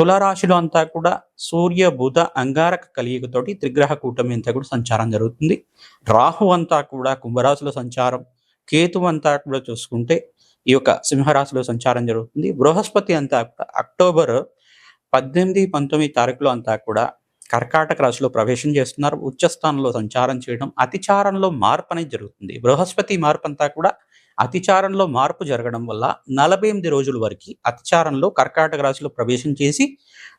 తులారాశిలో అంతా కూడా సూర్య బుధ అంగారక కలియుగతోటి త్రిగ్రహ కూటమి అంతా కూడా సంచారం జరుగుతుంది. రాహు అంతా కూడా కుంభరాశిలో సంచారం. కేతు అంతా కూడా చూసుకుంటే ఈ యొక్క సింహరాశిలో సంచారం జరుగుతుంది. బృహస్పతి అంతా కూడా అక్టోబర్ పద్దెనిమిది పంతొమ్మిది తారీఖులో అంతా కూడా కర్కాటక రాశిలో ప్రవేశం చేస్తున్నారు. ఉచ్చస్థానంలో సంచారం చేయడం అతిచారంలో మార్పు అనేది జరుగుతుంది. బృహస్పతి మార్పు అంతా కూడా అతిచారంలో మార్పు జరగడం వల్ల నలభై ఎనిమిది రోజుల వరకు అతిచారంలో కర్కాటక రాశిలో ప్రవేశం చేసి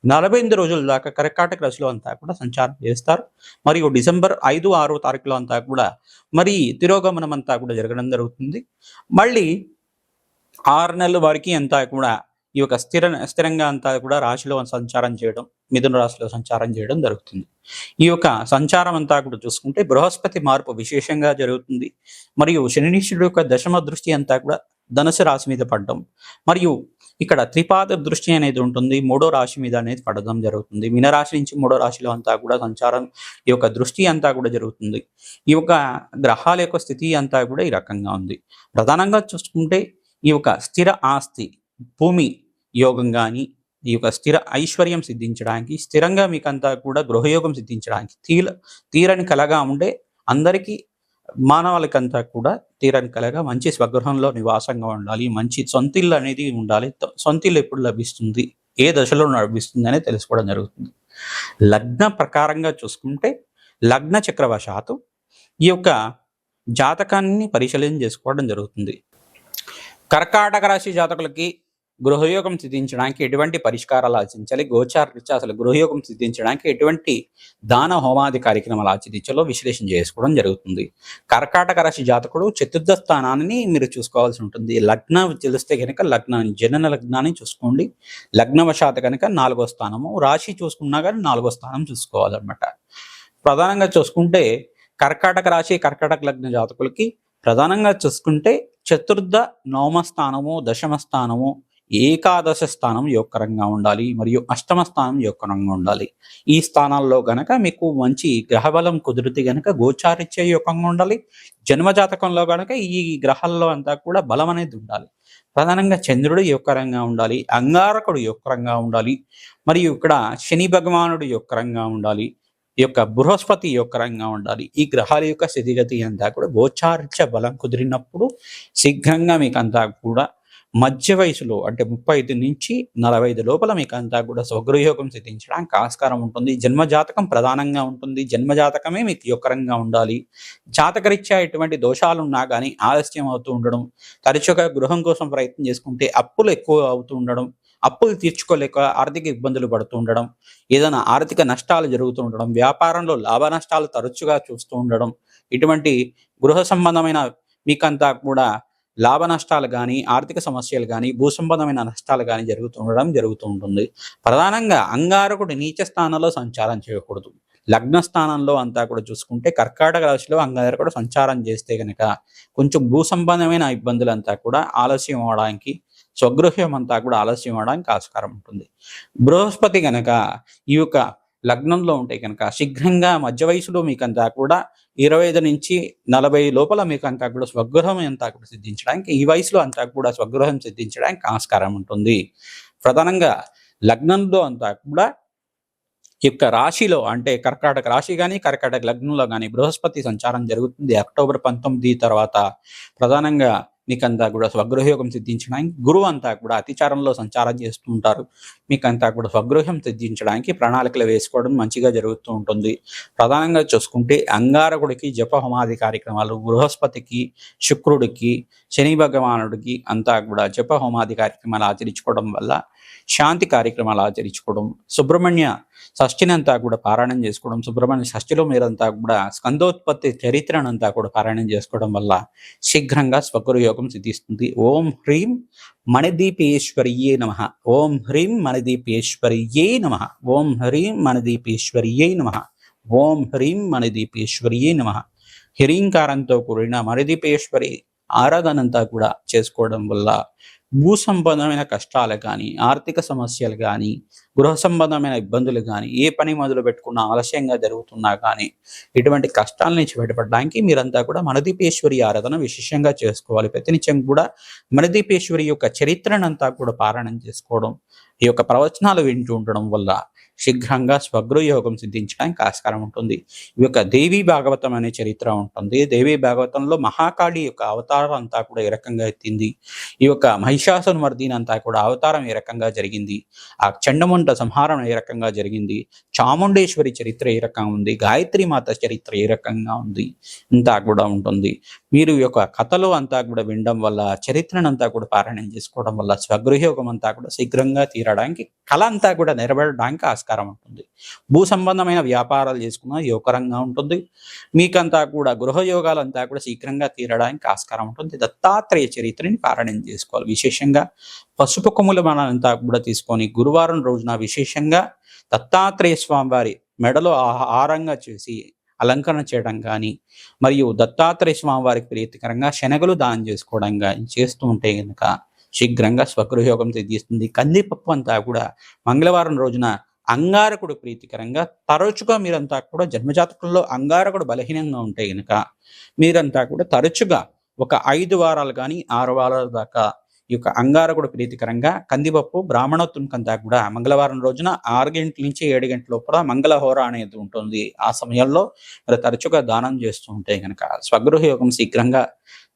నలభై ఎనిమిది రోజుల దాకా కర్కాటక రాశిలో అంతా కూడా సంచారం చేస్తారు. మరియు డిసెంబర్ ఐదు ఆరో తారీఖులో అంతా కూడా మరి తిరోగమనం అంతా కూడా జరగడం జరుగుతుంది. మళ్ళీ ఆరు నెలల వరకు అంతా కూడా ఈ యొక్క స్థిర స్థిరంగా అంతా కూడా రాశిలో సంచారం చేయడం మిథున రాశిలో సంచారం చేయడం జరుగుతుంది. ఈ యొక్క సంచారం అంతా కూడా చూసుకుంటే బృహస్పతి మార్పు విశేషంగా జరుగుతుంది. మరియు శనినీశ్వరుడు యొక్క దశమ దృష్టి అంతా కూడా ధనుసు రాశి మీద పడడం. మరియు ఇక్కడ త్రిపాద దృష్టి అనేది ఉంటుంది. మూడో రాశి మీద అనేది పడడం జరుగుతుంది. మీనరాశి నుంచి మూడో రాశిలో అంతా కూడా సంచారం ఈ యొక్క దృష్టి అంతా కూడా జరుగుతుంది. ఈ యొక్క గ్రహాల యొక్క స్థితి అంతా కూడా ఈ రకంగా ఉంది. ప్రధానంగా చూసుకుంటే ఈ యొక్క స్థిర ఆస్తి భూమి యోగం కానీ ఈ యొక్క స్థిర ఐశ్వర్యం సిద్ధించడానికి స్థిరంగా మీకంతా కూడా గృహయోగం సిద్ధించడానికి తీల తీరని కలగా ఉండే అందరికీ మానవాళికంతా కూడా తీరని కలగా మంచి స్వగృహంలో నివాసంగా ఉండాలి. మంచి సొంతిల్లు అనేది ఉండాలి. సొంతిల్లు ఎప్పుడు లభిస్తుంది? ఏ దశలో లభిస్తుంది అనేది తెలుసుకోవడం జరుగుతుంది. లగ్న ప్రకారంగా చూసుకుంటే లగ్న చక్రవశాత్తు ఈ యొక్క జాతకాన్ని పరిశీలన చేసుకోవడం జరుగుతుంది. కర్కాటక రాశి జాతకులకి గృహయోగం సిద్ధించడానికి ఎటువంటి పరిష్కారాలు ఆచరించాలి? గోచార రీత్యా అసలు గృహయోగం సిద్ధించడానికి ఎటువంటి దాన హోమాది కార్యక్రమాలు ఆచరించాలో విశ్లేషణ చేసుకోవడం జరుగుతుంది. కర్కాటక రాశి జాతకుడు చతుర్థ స్థానాన్ని మీరు చూసుకోవాల్సి ఉంటుంది. లగ్నం తెలిస్తే కనుక లగ్నాన్ని జనన లగ్నాన్ని చూసుకోండి. లగ్నవశాత కనుక నాలుగో స్థానము. రాశి చూసుకున్నా కానీ నాలుగో స్థానం చూసుకోవాలన్నమాట. ప్రధానంగా చూసుకుంటే కర్కాటక రాశి కర్కాటక లగ్న జాతకులకి ప్రధానంగా చూసుకుంటే చతుర్థ నవమ స్థానము దశమ స్థానము ఏకాదశ స్థానం యోగకరంగా ఉండాలి మరియు అష్టమ స్థానం యోగకరంగా ఉండాలి. ఈ స్థానాల్లో గనక మీకు మంచి గ్రహబలం కుదిరితే గనక గోచారిత్య యొక్కంగా ఉండాలి. జన్మజాతకంలో గనక ఈ గ్రహాల్లో అంతా కూడా బలం అనేది ఉండాలి. ప్రధానంగా చంద్రుడు యోగకరంగా ఉండాలి అంగారకుడు యోగకరంగా ఉండాలి మరియు ఇక్కడ శని భగవానుడు యోగకరంగా ఉండాలి ఈ యొక్క బృహస్పతి యొక్కరంగా ఉండాలి. ఈ గ్రహాల యొక్క స్థితిగతి అంతా కూడా గోచారిత్య బలం కుదిరినప్పుడు శీఘ్రంగా మీకు అంతా కూడా మధ్య వయసులో అంటే ముప్పై ఐదు నుంచి నలభై ఐదు లోపల మీకు అంతా కూడా స్వగృహయోగం సిద్ధించడానికి ఆస్కారం ఉంటుంది. జన్మజాతకం ప్రధానంగా ఉంటుంది. జన్మజాతకమే మీకు యొక్కరంగా ఉండాలి. జాతకరీత్యా ఎటువంటి దోషాలు ఉన్నా కానీ ఆలస్యం అవుతూ ఉండడం తరచుగా గృహం కోసం ప్రయత్నం చేసుకుంటే అప్పులు ఎక్కువ అవుతూ ఉండడం అప్పులు తీర్చుకోలేక ఆర్థిక ఇబ్బందులు పడుతూ ఉండడం ఏదైనా ఆర్థిక నష్టాలు జరుగుతూ ఉండడం వ్యాపారంలో లాభ నష్టాలు తరచుగా చూస్తూ ఉండడం ఇటువంటి గృహ సంబంధమైన మీకంతా కూడా లాభ నష్టాలు కానీ ఆర్థిక సమస్యలు కానీ భూసంబంధమైన నష్టాలు కానీ జరుగుతూ ఉండడం జరుగుతూ ఉంటుంది ప్రధానంగా అంగారకుడు నీచ స్థానంలో సంచారం చేయకూడదు. లగ్న స్థానంలో అంతా కూడా చూసుకుంటే కర్కాటక రాశిలో అంగారకుడు సంచారం చేస్తే కనుక కొంచెం భూసంబంధమైన ఇబ్బందులంతా ఇబ్బందులు అంతా కూడా ఆలస్యం అవడానికి స్వగృహ్యం అంతా కూడా ఆలస్యం అవడానికి ఆస్కారం ఉంటుంది. బృహస్పతి గనక ఈ యొక్క లగ్నంలో ఉంటే కనుక శీఘ్రంగా మధ్య వయసులో మీకంతా కూడా ఇరవై ఐదు నుంచి నలభై లోపల మీకు అంతా కూడా స్వగృహం అంతా కూడా సిద్ధించడానికి ఈ వయసులో అంతా కూడా స్వగృహం సిద్ధించడానికి ఆస్కారం ఉంటుంది. ప్రధానంగా లగ్నంలో అంతా కూడా యొక్క రాశిలో అంటే కర్కాటక రాశి కానీ కర్కాటక లగ్నంలో కానీ బృహస్పతి సంచారం జరుగుతుంది అక్టోబర్ పంతొమ్మిది తర్వాత. ప్రధానంగా మీకంతా కూడా స్వగృహయోగం సిద్ధించడానికి గురువు అంతా కూడా అతిచారంలో సంచారం చేస్తూ ఉంటారు. మీకంతా కూడా స్వగృహం సిద్ధించడానికి ప్రణాళికలు వేసుకోవడం మంచిగా జరుగుతూ ఉంటుంది. ప్రధానంగా చూసుకుంటే అంగారకుడికి జప హోమాది కార్యక్రమాలు బృహస్పతికి శుక్రుడికి శని భగవానుడికి అంతా కూడా జప హోమాది కార్యక్రమాలు ఆచరించుకోవడం వల్ల శాంతి కార్యక్రమాలు ఆచరించుకోవడం సుబ్రహ్మణ్య షష్ఠిని అంతా కూడా పారాయణం చేసుకోవడం సుబ్రహ్మణ్య షష్ఠిలో మీరంతా కూడా స్కందోత్పత్తి చరిత్రనంతా కూడా పారాయణం చేసుకోవడం వల్ల శీఘ్రంగా స్వగృహయోగం సిద్ధిస్తుంది. ఓం హ్రీం మణిదీపేశ్వర్యే నమ. ఓం హ్రీం మణిదీపేశ్వర్యే నమ. ఓం హ్రీం మణిదీపేశ్వర్యే నమ. ఓం హ్రీం మణిదీపేశ్వర్యే నమ. హిరీంకారంతో కూడిన మణిదీపేశ్వరి ఆరాధనంతా కూడా చేసుకోవడం వల్ల భూ సంబంధమైన కష్టాలు కానీ ఆర్థిక సమస్యలు కానీ గృహ సంబంధమైన ఇబ్బందులు కానీ ఏ పని మొదలు పెట్టుకున్నా ఆలస్యంగా జరుగుతున్నా కానీ ఇటువంటి కష్టాల నుంచి బయటపడడానికి మీరంతా కూడా మనదీపేశ్వరి ఆరాధన విశేషంగా చేసుకోవాలి. ప్రతినిత్యం కూడా మనదీపేశ్వరి యొక్క చరిత్రనంతా కూడా పారాయణం చేసుకోవడం ఈ యొక్క ప్రవచనాలు వింటూ ఉండడం వల్ల శీఘ్రంగా స్వగృహయోగం సిద్ధించడానికి ఆస్కారం ఉంటుంది. ఈ యొక్క దేవి భాగవతం అనే చరిత్ర ఉంటుంది. దేవి భాగవతంలో మహాకాళి యొక్క అవతారం అంతా కూడా ఈ రకంగా ఎత్తింది. ఈ యొక్క మహిషాసును మర్దిని అంతా కూడా అవతారం ఏ రకంగా జరిగింది. ఆ చండముంట సంహారం ఏ రకంగా జరిగింది. చాముండేశ్వరి చరిత్ర ఏ రకంగా ఉంది. గాయత్రి మాత చరిత్ర ఏ రకంగా ఉంది. అంతా కూడా ఉంటుంది. మీరు ఈ యొక్క కథలు అంతా కూడా వినడం వల్ల చరిత్రనంతా కూడా పారాయణం చేసుకోవడం వల్ల స్వగృహయోగం అంతా కూడా శీఘ్రంగా తీరడానికి కళ అంతా కూడా నెరవేరడానికి ఆస్కారం ఉంటుంది. భూ సంబంధమైన వ్యాపారాలు చేసుకున్న యోగకరంగా ఉంటుంది. మీకంతా కూడా గృహయోగాలంతా కూడా శీఘ్రంగా తీరడానికి ఆస్కారం ఉంటుంది. దత్తాత్రేయ చరిత్రని పారాయణం చేసుకోవాలి. విశేషంగా పసుపు కొమ్ముల మనంతా కూడా తీసుకొని గురువారం రోజున విశేషంగా దత్తాత్రేయ స్వామి వారి మెడలో ఆహారంగా చేసి అలంకరణ చేయడం కానీ మరియు దత్తాత్రేయ స్వామి వారికి ప్రీతికరంగా శనగలు దానం చేసుకోవడం కానీ చేస్తూ ఉంటే కనుక శీఘ్రంగా స్వగృహయోగం సిద్ధిస్తుంది కందిపప్పు అంతా కూడా మంగళవారం రోజున అంగారకుడు ప్రీతికరంగా తరచుగా మీరంతా కూడా జన్మజాతకుల్లో అంగారకుడు బలహీనంగా ఉంటే గనుక మీరంతా కూడా తరచుగా ఒక ఐదు వారాలు కానీ ఆరు వారాల దాకా ఈ యొక్క అంగారకుడు ప్రీతికరంగా కందిపప్పు బ్రాహ్మణోత్తుంకంతా కూడా మంగళవారం రోజున ఆరు గంటల నుంచి ఏడు గంటల లోపల మంగళహోర అనేది ఉంటుంది. ఆ సమయంలో మరి తరచుగా దానం చేస్తూ ఉంటే కనుక స్వగృహ యోగం శీఘ్రంగా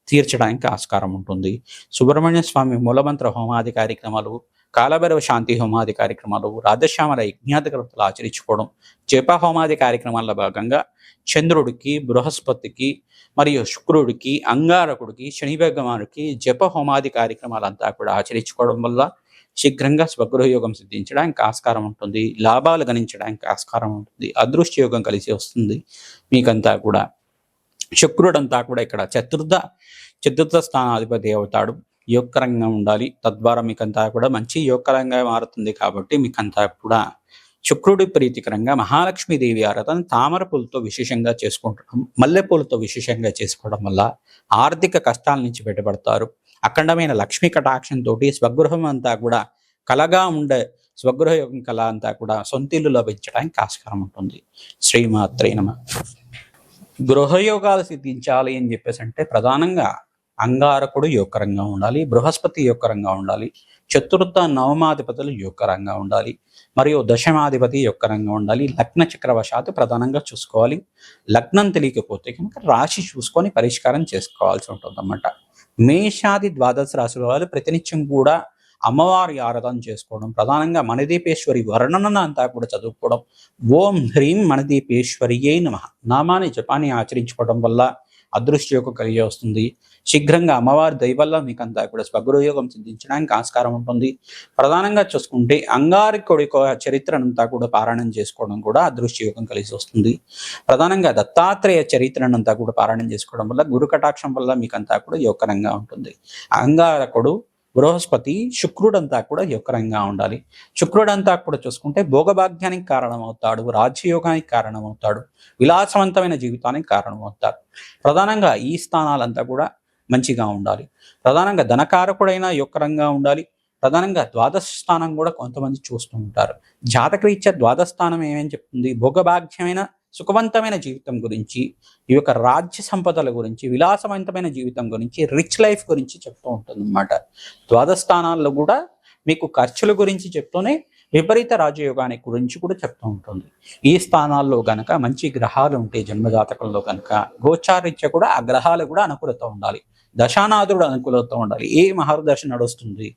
తీర్చడానికి ఆస్కారం ఉంటుంది. సుబ్రహ్మణ్య స్వామి మూలమంత్ర హోమాది కార్యక్రమాలు కాలభైరవ శాంతి హోమాది కార్యక్రమాలు రాధశ్యామల యజ్ఞాధికృతులు ఆచరించుకోవడం జప హోమాది కార్యక్రమాల్లో భాగంగా చంద్రుడికి బృహస్పతికి మరియు శుక్రుడికి అంగారకుడికి శని భగవానుడికి జప హోమాది కార్యక్రమాలంతా కూడా ఆచరించుకోవడం వల్ల శీఘ్రంగా స్వగృహయోగం సిద్ధించడానికి ఆస్కారం ఉంటుంది. లాభాలు గణించడానికి ఆస్కారం ఉంటుంది. అదృష్ట యోగం కలిసి వస్తుంది. మీకంతా కూడా. శుక్రుడంతా కూడా ఇక్కడ చతుర్థ చతుర్థ స్థానాధిపతి అవుతాడు. యోగకరంగా ఉండాలి. తద్వారా మీకంతా కూడా మంచి యోగకరంగా మారుతుంది కాబట్టి మీకంతా కూడా శుక్రుడి ప్రీతికరంగా మహాలక్ష్మీదేవి ఆరాధన తామర పూలతో విశేషంగా చేసుకుంటడం మల్లెపూలతో విశేషంగా చేసుకోవడం వల్ల ఆర్థిక కష్టాల నుంచి బయటపడతారు. అఖండమైన లక్ష్మీ కటాక్షంతో స్వగృహం అంతా కూడా కలగా ఉండే స్వగృహ యోగం కళ అంతా కూడా సొంతిల్లు లభించడానికి ఆస్కారం ఉంటుంది. శ్రీమాత్రే నమ. గృహయోగాలు సిద్ధించాలి అని చెప్పేసి అంటే ప్రధానంగా అంగారకుడు యోగకరంగా ఉండాలి బృహస్పతి యోగకరంగా ఉండాలి చతుర్థ నవమాధిపతులు యోగకరంగా ఉండాలి మరియు దశమాధిపతి యోగకరంగా ఉండాలి లగ్న చక్రవశాత్తు ప్రధానంగా చూసుకోవాలి లగ్నం తెలియకపోతే కనుక రాశి చూసుకొని పరిష్కారం చేసుకోవాల్సి ఉంటుంది అన్నమాట మేషాది ద్వాదశ రాశుల వాళ్ళు ప్రతినిత్యం కూడా అమ్మవారి ఆరాధన చేసుకోవడం ప్రధానంగా మణిదీపేశ్వరి వర్ణనను అంతా కూడా చదువుకోవడం. ఓం హ్రీం మణిదీపేశ్వరియే నమ. నామాన్ని జపాన్ని ఆచరించుకోవడం వల్ల అదృష్టయోగం కలిగి వస్తుంది. శీఘ్రంగా అమ్మవారి దయవల్ల మీకు అంతా కూడా స్వగృహయోగం సిద్ధించడానికి ఆస్కారం ఉంటుంది. ప్రధానంగా చూసుకుంటే అంగారికుడి చరిత్రనంతా కూడా పారాయణం చేసుకోవడం కూడా అదృష్టయోగం కలిసి వస్తుంది. ప్రధానంగా దత్తాత్రేయ చరిత్రనంతా కూడా పారాయణం చేసుకోవడం వల్ల గురు కటాక్షం వల్ల మీకు అంతా కూడా యోగకరంగా ఉంటుంది. అంగారకుడు బృహస్పతి శుక్రుడంతా కూడా యుక్రంగా ఉండాలి. శుక్రుడంతా కూడా చూసుకుంటే భోగభాగ్యానికి కారణమవుతాడు రాజ్యయోగానికి కారణమవుతాడు విలాసవంతమైన జీవితానికి కారణమవుతాడు. ప్రధానంగా ఈ స్థానాలంతా కూడా మంచిగా ఉండాలి. ప్రధానంగా ధనకారకుడైన యుక్రంగా ఉండాలి. ప్రధానంగా ద్వాదశ స్థానం కూడా కొంతమంది చూస్తూ ఉంటారు. జాతకరీత్యా ద్వాదశ స్థానం ఏమేమి చెప్తుంది? భోగభాగ్యమైన సుఖవంతమైన జీవితం గురించి ఈ యొక్క రాజ్య సంపదల గురించి విలాసవంతమైన జీవితం గురించి రిచ్ లైఫ్ గురించి చెప్తూ ఉంటుంది అనమాట ద్వాదశ స్థానాల్లో కూడా మీకు ఖర్చుల గురించి చెప్తూనే విపరీత రాజయోగానికి గురించి కూడా చెప్తూ ఉంటుంది. ఈ స్థానాల్లో గనక మంచి గ్రహాలు ఉంటే జన్మజాతకంలో గనక గోచారీత్య కూడా ఆ గ్రహాలు కూడా అనుకూలత ఉండాలి. దశానాథుడు అనుకూలతో ఉండాలి. ఏ మహర్దశ నడుస్తుంది?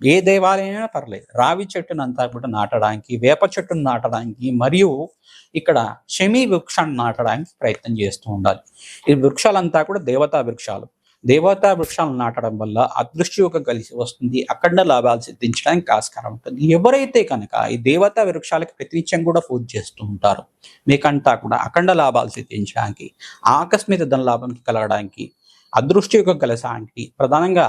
ఏ దేవాలయమైనా పర్లేదు. రావి చెట్టును అంతా కూడా నాటడానికి వేప చెట్టును నాటడానికి మరియు ఇక్కడ షమి వృక్షాన్ని నాటడానికి ప్రయత్నం చేస్తూ ఉండాలి. ఈ వృక్షాలంతా కూడా దేవతా వృక్షాలు. దేవతా వృక్షాలను నాటడం వల్ల అదృష్టి యొక్క కలిసి వస్తుంది. అఖండ లాభాలు సిద్ధించడానికి ఆస్కారం ఉంటుంది. ఎవరైతే కనుక ఈ దేవతా వృక్షాలకు ప్రతినిత్యం కూడా పూజ చేస్తూ ఉంటారు మీకంతా కూడా అఖండ లాభాలు సిద్ధించడానికి ఆకస్మిక ధన లాభం కలగడానికి అదృష్టి యొక్క కలసానికి ప్రధానంగా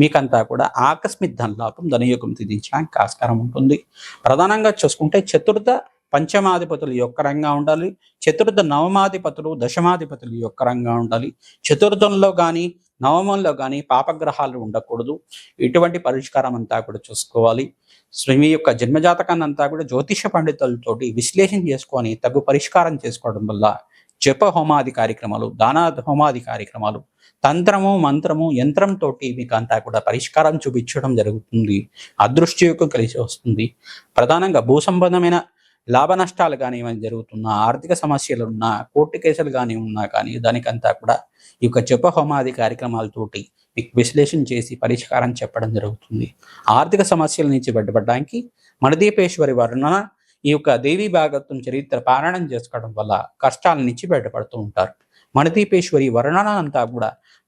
మీకంతా కూడా ఆకస్మిక ధనలాభం ధనయోగం సిద్ధించడానికి ఆస్కారం ఉంటుంది. ప్రధానంగా చూసుకుంటే చతుర్థ పంచమాధిపతులు యొక్క రంగా ఉండాలి. చతుర్థ నవమాధిపతులు దశమాధిపతులు యొక్క రంగా ఉండాలి. చతుర్థంలో కానీ నవమంలో కానీ పాపగ్రహాలు ఉండకూడదు. ఇటువంటి పరిష్కారం అంతా కూడా చూసుకోవాలి. సో మీ యొక్క జన్మజాతకాన్ని అంతా కూడా జ్యోతిష పండితులతోటి విశ్లేషణ చేసుకొని తగు పరిష్కారం చేసుకోవడం వల్ల జప హోమాది కార్యక్రమాలు దానా హోమాది కార్యక్రమాలు తంత్రము మంత్రము యంత్రంతో మీకు అంతా కూడా పరిష్కారం చూపించడం జరుగుతుంది. అదృష్టి యొక్క కలిసి వస్తుంది. ప్రధానంగా భూ సంబంధమైన లాభ నష్టాలు కానీ ఏమైనా జరుగుతున్నా ఆర్థిక సమస్యలు ఉన్నా కోర్టు కేసులు కానీ ఉన్నా కానీ దానికంతా కూడా ఈ యొక్క జప హోమాది కార్యక్రమాలతోటి మీకు విశ్లేషణ చేసి పరిష్కారం చెప్పడం జరుగుతుంది. ఆర్థిక సమస్యల నుంచి బయటపడడానికి మణదీపేశ్వరి వర్ణన ఈ యొక్క దేవి భాగత్వం చరిత్ర పారాయణం చేసుకోవడం వల్ల కష్టాల నుంచి బయటపడుతూ ఉంటారు. మణదీపేశ్వరి వర్ణన అంతా కూడా